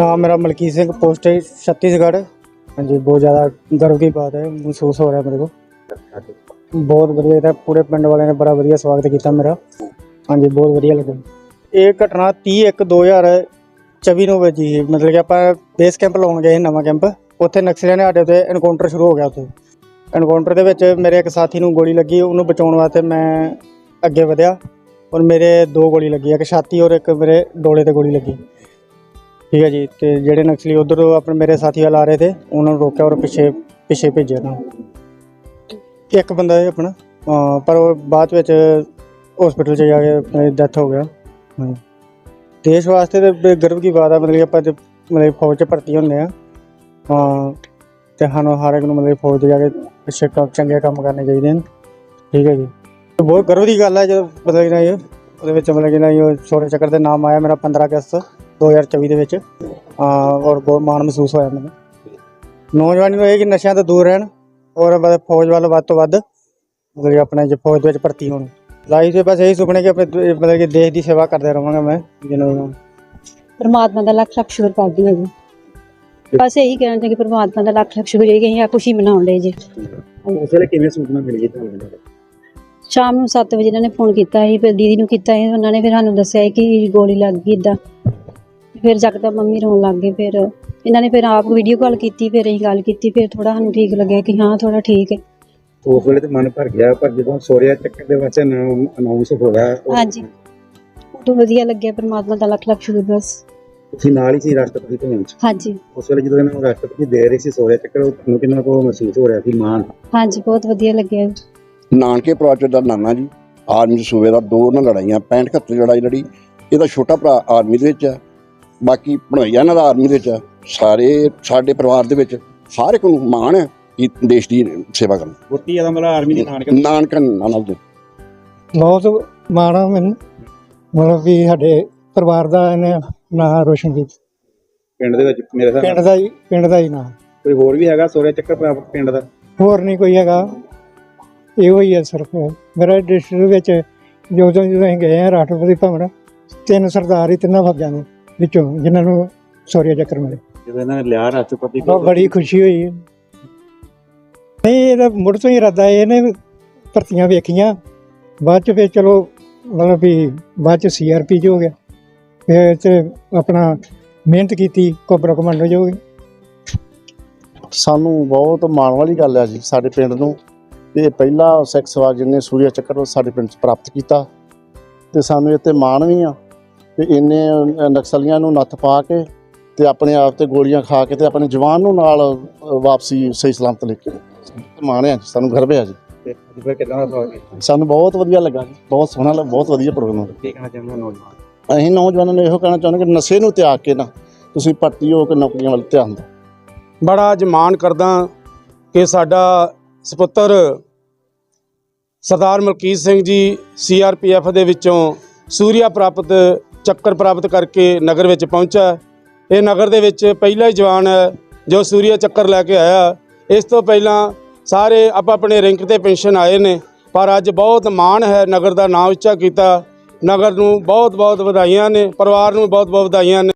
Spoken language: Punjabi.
ਹਾਂ, ਮੇਰਾ ਮਲਕੀਤ ਸਿੰਘ ਪੋਸਟ ਹੈ ਛੱਤੀਸਗੜ੍ਹ। ਹਾਂਜੀ, ਬਹੁਤ ਜ਼ਿਆਦਾ ਗਰਵ ਦੀ ਬਾਤ ਹੈ, ਮਹਿਸੂਸ ਹੋ ਰਿਹਾ ਮੇਰੇ ਕੋਲ। ਬਹੁਤ ਵਧੀਆ ਇਹਦਾ ਪੂਰੇ ਪਿੰਡ ਵਾਲਿਆਂ ਨੇ ਬੜਾ ਵਧੀਆ ਸਵਾਗਤ ਕੀਤਾ ਮੇਰਾ। ਹਾਂਜੀ, ਬਹੁਤ ਵਧੀਆ ਲੱਗਿਆ ਇਹ ਘਟਨਾ 30 1 2024 ਨੂੰ ਵਜੀ ਮਤਲਬ ਕਿ ਆਪਾਂ ਬੇਸ ਕੈਂਪ ਲਾਉਣ ਗਏ ਸੀ, ਨਵਾਂ ਕੈਂਪ ਉੱਥੇ ਨਕਸਲੀਆਂ ਨੇ ਸਾਡੇ ਉੱਤੇ ਐਨਕਾਊਂਟਰ ਸ਼ੁਰੂ ਹੋ ਗਿਆ ਉੱਥੇ। ਐਨਕਾਊਂਟਰ ਦੇ ਵਿੱਚ ਮੇਰੇ ਇੱਕ ਸਾਥੀ ਨੂੰ ਗੋਲੀ ਲੱਗੀ, ਉਹਨੂੰ ਬਚਾਉਣ ਵਾਸਤੇ ਮੈਂ ਅੱਗੇ ਵਧਿਆ। ਔਰ ਮੇਰੇ ਦੋ ਗੋਲੀ ਲੱਗੀ, ਇੱਕ ਛਾਤੀ ਔਰ ਇੱਕ ਮੇਰੇ ਡੋਲੇ ਤੇ ਗੋਲੀ ਲੱਗੀ। ਠੀਕ ਹੈ ਜੀ, ਤੇ ਜਿਹੜੇ ਨਕਸਲੀ ਉਧਰ ਆਪਣੇ ਮੇਰੇ ਸਾਥੀ ਵੱਲ ਆ ਰਹੇ ਤੇ ਉਹਨਾਂ ਨੂੰ ਰੋਕਿਆ ਔਰ ਪਿੱਛੇ ਪਿੱਛੇ ਭੇਜਿਆ ਉਹਨਾਂ ਨੂੰ। ਇੱਕ ਬੰਦਾ ਹੈ ਆਪਣਾ, ਅਹ, ਪਰ ਉਹ ਬਾਅਦ ਵਿੱਚ ਹਸਪੀਟਲ 'ਚ ਜਾ ਕੇ ਡੈਥ ਹੋ ਗਿਆ। ਹਾਂ ਦੇਸ਼ ਵਾਸਤੇ ਤੇ ਬੜੇ ਗਰਵ ਦੀ ਬਾਤ ਆ, ਮਤਲਬ ਕਿ ਆਪਾਂ ਮਤਲਬ ਫੌਜ 'ਚ ਭਰਤੀ ਹੁੰਦੇ ਆ। ਹਾਂ, ਤੇ ਸਾਨੂੰ ਹਰ ਇੱਕ ਨੂੰ ਮਤਲਬ ਫੌਜ 'ਚ ਜਾ ਕੇ ਅੱਛੇ ਕੰਮ, ਚੰਗੇ ਕੰਮ ਕਰਨੇ ਚਾਹੀਦੇ ਨੇ। ਠੀਕ ਹੈ ਜੀ। ਬਹੁਤ ਗਰਵ ਦੀ ਗੱਲ ਹੈ ਜਦੋਂ ਮਤਲਬ ਕਿ ਨਾ ਇਹ, ਉਹਦੇ ਵਿੱਚ ਮਤਲਬ ਕਿ ਨਾ ਇਹ ਛੋਟੇ ਚੱਕਰ ਦੇ ਨਾਮ ਆਇਆ ਮੇਰਾ 15 ਅਗਸਤ। 2024 ਦੇ ਵਿੱਚ ਔਰ ਬਹੁਤ ਮਾਣ ਮਹਿਸੂਸ ਹੋਇਆ ਮੈਨੂੰ। ਨੌਜਵਾਨੀ ਨੂੰ ਇਹ ਕਿ ਨਸ਼ਿਆਂ ਤੋਂ ਦੂਰ ਰਹਿਣ ਔਰ ਫੌਜ ਵੱਲ ਵੱਧ ਤੋਂ ਵੱਧ ਮਤਲਬ ਕਿ ਆਪਣੇ ਜੇ ਫੌਜ ਦੇ ਵਿੱਚ ਭਰਤੀ ਹੋਣ। ਲਾਈਫ ਦੇ ਬਸ ਇਹੀ ਸੁਪਨੇ ਕਿ ਆਪਣੇ ਮਤਲਬ ਕਿ ਦੇਸ਼ ਦੀ ਸੇਵਾ ਕਰਦਾ ਰਹਾਂਗਾ ਮੈਂ ਜਿਹਨੂੰ ਪਰਮਾਤਮਾ ਦਾ ਲੱਖ ਲੱਖ ਸ਼ੁਕਰ ਕਰਦੀ ਹਾਂ ਜੀ। ਬਸ ਇਹੀ ਕਹਿਣਾ ਚਾਹੀਦਾ ਕਿ ਪਰਮਾਤਮਾ ਦਾ ਲੱਖ ਲੱਖ ਸ਼ੁਕਰ ਹੈ ਕਿ ਆ ਖੁਸ਼ੀ ਮਨਾਉਣ ਲਈ ਜੀ। ਉਸ ਵੇਲੇ ਕਿਵੇਂ ਸੂਚਨਾ ਮਿਲੀ ਤੁਹਾਨੂੰ? ਸ਼ਾਮ ਨੂੰ 7 ਵਜੇ ਇਹਨਾਂ ਨੇ ਫੋਨ ਕੀਤਾ ਸੀ ਫਿਰ ਦੀਦੀ ਨੂੰ ਕੀਤਾ ਸੀ ਉਹਨਾਂ ਨੇ ਫਿਰ ਸਾਨੂੰ ਦੱਸਿਆ ਕਿ ਗੋਲੀ ਲੱਗ ਗਈ ਇਦਾਂ ਫਿਰ ਜਗਦਾ ਮੰਮੀ ਰੋਣ ਲੱਗ ਗਏ ਫਿਰ ਇਹਨਾਂ ਨੇ ਫਿਰ ਆਪ ਵੀਡੀਓ ਕਾਲ ਕੀਤੀ ਫਿਰ ਅਸੀਂ ਗੱਲ ਕੀਤੀ ਫਿਰ ਥੋੜਾ ਸਾਨੂੰ ਠੀਕ ਲੱਗਿਆ ਕਿ ਹਾਂ ਥੋੜਾ ਠੀਕ ਹੈ। ਉਸ ਵੇਲੇ ਤੇ ਮਨ ਭਰ ਗਿਆ ਪਰ ਜਦੋਂ ਸੋਰਿਆ ਚੱਕਰ ਦੇ ਵਾਸਤੇ ਨਾਮ ਅਨਾਉਂਸ ਹੋਇਆ ਉਹ ਹਾਂਜੀ। ਉਦੋਂ ਵਧੀਆ ਲੱਗਿਆ ਪਰਮਾਤਮਾ ਦਾ ਲੱਖ ਲੱਖ ਸ਼ੁਕਰ ਬਸ। ਤੁਸੀਂ ਨਾਲ ਹੀ ਸੀ ਰਾਸ਼ਟਰਪਤੀ ਭਵਨ ਚ ਹਾਂਜੀ। ਉਸ ਵੇਲੇ ਜਦੋਂ ਇਹਨਾਂ ਨੂੰ ਰਾਸ਼ਟਰਪਤੀ ਦੇ ਰਹੇ ਸੀ ਸੋਰਿਆ ਚੱਕਰ ਉਹ ਤੁਹਾਨੂੰ ਕਿੰਨਾ ਕੋ ਮਹਿਸੂਸ ਹੋ ਰਿਹਾ ਸੀ? ਮਾਣ। ਹਾਂਜੀ ਬਹੁਤ ਵਧੀਆ ਲੱਗਿਆ। ਨਾਨਕੇ ਪ੍ਰੋਜੈਕਟ ਦਾ ਨਾਨਾ ਜੀ। ਆਰਮੀ ਸੂਬੇ ਦਾ ਦੋ ਨਾਲ ਲੜਾਈਆਂ 65 71 ਲੜਾਈ ਲੜੀ। ਇਹਦਾ ਛੋਟਾ ਭਰਾ ਆਰਮੀ ਦੇ ਵਿੱਚ ਆ ਬਾਕੀ ਭਣੋਈਆ ਇਹਨਾਂ ਦਾ ਆਰਮੀ ਦੇ ਵਿੱਚ ਆ ਸਾਰੇ ਸਾਡੇ ਪਰਿਵਾਰ ਦੇ ਵਿੱਚ ਹਰ ਇੱਕ ਨੂੰ ਮਾਣ ਹੈ ਕਿ ਦੇਸ਼ ਦੀ ਸੇਵਾ ਕਰਨ। ਬਹੁਤੀ ਜ਼ਿਆਦਾ ਮਤਲਬ ਆਰਮੀ ਦੀ ਨਾਨਕ ਨਾਨਕਾ ਨਾਨਾ ਦੇ ਬਹੁਤ ਮਾਣਾ ਮੈਨੂੰ। ਮਤਲਬ ਵੀ ਸਾਡੇ ਪਰਿਵਾਰ ਦਾ ਇਹਨੇ ਨਾਂ ਰੋਸ਼ਨ ਕੀਤਾ। ਪਿੰਡ ਦੇ ਵਿੱਚ ਮੇਰੇ ਹਿਸਾਬ ਪਿੰਡ ਨਾਲ ਦਾ ਹੀ ਪਿੰਡ ਦਾ ਹੀ ਨਾਂ ਕੋਈ ਹੋਰ ਵੀ ਹੈਗਾ ਸੋਰਿਆ ਚੱਕਰ ਪ੍ਰਾਪਤ ਪਿੰਡ ਦਾ? ਹੋਰ ਨਹੀਂ ਕੋਈ ਹੈਗਾ। ਇਹੋ ਹੀ ਹੈ ਸਿਰਫ। ਮੇਰਾ ਡਿਸਟ੍ਰਿਕਟ ਵਿੱਚ ਜਦੋਂ ਜਦੋਂ ਅਸੀਂ ਗਏ ਆ ਰਾਸ਼ਟਰਪਤੀ ਭਵਨ ਤਿੰਨ ਸਰਦਾਰ ਹੀ ਤਿੰਨਾਂ ਫੌਜਾਂ ਦੇ। ਵਿੱਚੋਂ ਜਿਨ੍ਹਾਂ ਨੂੰ ਸੌਰੀਆ ਚੱਕਰ ਮਿਲੇ। ਜਦੋਂ ਇਹਨਾਂ ਨੇ ਲਿਆ ਰਾਸ਼ਟਰਪਤੀ ਬਹੁਤ ਬੜੀ ਖੁਸ਼ੀ ਹੋਈ। ਹੈ। ਨਹੀਂ ਇਹਦਾ ਮੁੜ ਤੋਂ ਹੀ ਇਰਾਦਾ ਹੈ, ਇਹਨੇ ਭਰਤੀਆਂ ਵੇਖੀਆਂ। ਬਾਅਦ ਚ ਫਿਰ ਚਲੋ ਮਤਲਬ ਵੀ ਬਾਅਦ ਚ ਸੀਆਰਪੀ ਚ ਹੋ ਗਿਆ। ਫਿਰ ਤੇ ਆਪਣਾ ਮਿਹਨਤ ਕੀਤੀ ਕੋਬਰਾ ਕਮਾਂਡੋ ਚ ਹੋ ਸਾਨੂੰ ਬਹੁਤ ਮਾਣ ਵਾਲੀ ਗੱਲ ਹੈ ਜੀ ਸਾਡੇ ਪਿੰਡ ਨੂੰ। ਤੇ ਇਹ ਪਹਿਲਾ ਸਿੱਖ ਸਵਾਰ ਜਿਹਨੇ ਸੂਰਿਆ ਚੱਕਰ ਉਹ ਸਾਡੇ ਪਿੰਡ 'ਚ ਪ੍ਰਾਪਤ ਕੀਤਾ। ਤੇ ਸਾਨੂੰ ਇਹ ਤੇ ਮਾਣ ਵੀ ਆ। ਤੇ ਇੰਨੇ ਅ, ਨਕਸਲੀਆਂ ਨੂੰ ਨੱਥ ਪਾ ਕੇ ਤੇ ਆਪਣੇ ਆਪ ਤੇ ਗੋਲੀਆਂ ਖਾ ਕੇ ਤੇ ਆਪਣੇ ਜਵਾਨ ਨੂੰ ਨਾਲ ਵਾਪਸੀ ਸਹੀ ਸਲਾਮਤ ਲੈ ਕੇ ਮਾਣ ਆ ਜੀ ਸਾਨੂੰ ਗਰਵ ਆ ਜੀ। ਸਾਨੂੰ ਬਹੁਤ ਵਧੀਆ ਲੱਗਾ ਜੀ ਬਹੁਤ ਸੋਹਣਾ ਲੱਗਾ ਬਹੁਤ ਵਧੀਆ ਪ੍ਰੋਗਰਾਮ ਕੀ ਕਹਿਣਾ ਚਾਹੁੰਦਾ ਨੌਜਵਾਨ? ਅਸੀਂ ਨੌਜਵਾਨਾਂ ਨੂੰ ਇਹੋ ਕਹਿਣਾ ਚਾਹੁੰਦੇ ਕਿ ਨਸ਼ੇ ਨੂੰ ਤਿਆਗ ਕੇ ਨਾ ਤੁਸੀਂ ਭਰਤੀ ਹੋ ਕੇ ਨੌਕਰੀਆਂ ਵੱਲ ਧਿਆਨ ਦਿਓ। ਬੜਾ ਅੱਜ ਮਾਣ ਕਰਦਾ ਕਿ ਸਾਡਾ ਸੁਪੁੱਤਰ ਸਰਦਾਰ ਮਲਕੀਤ ਸਿੰਘ ਜੀ ਸੀਆਰਪੀਐਫ ਦੇ ਵਿੱਚੋਂ ਸੂਰਿਆ ਪ੍ਰਾਪਤ ਚੱਕਰ ਪ੍ਰਾਪਤ ਕਰਕੇ ਨਗਰ ਵਿੱਚ ਪਹੁੰਚਾ ਇਹ ਨਗਰ ਦੇ ਵਿੱਚ ਪਹਿਲਾ ਹੀ ਜਵਾਨ ਹੈ, ਜੋ ਸੂਰਿਆ ਚੱਕਰ ਲੈ ਕੇ ਆਇਆ। ਇਸ ਤੋਂ ਪਹਿਲਾਂ ਸਾਰੇ ਆਪ ਆਪਣੇ ਰੈਂਕ ਤੇ ਪੈਨਸ਼ਨ ਆਏ ਨੇ, ਪਰ ਅੱਜ ਬਹੁਤ ਮਾਣ ਹੈ ਨਗਰ ਦਾ ਨਾਮ ਉੱਚਾ ਕੀਤਾ। ਨਗਰ ਨੂੰ ਬਹੁਤ ਬਹੁਤ ਵਧਾਈਆਂ ਨੇ, ਪਰਿਵਾਰ ਨੂੰ ਬਹੁਤ ਬਹੁਤ ਵਧਾਈਆਂ ਨੇ।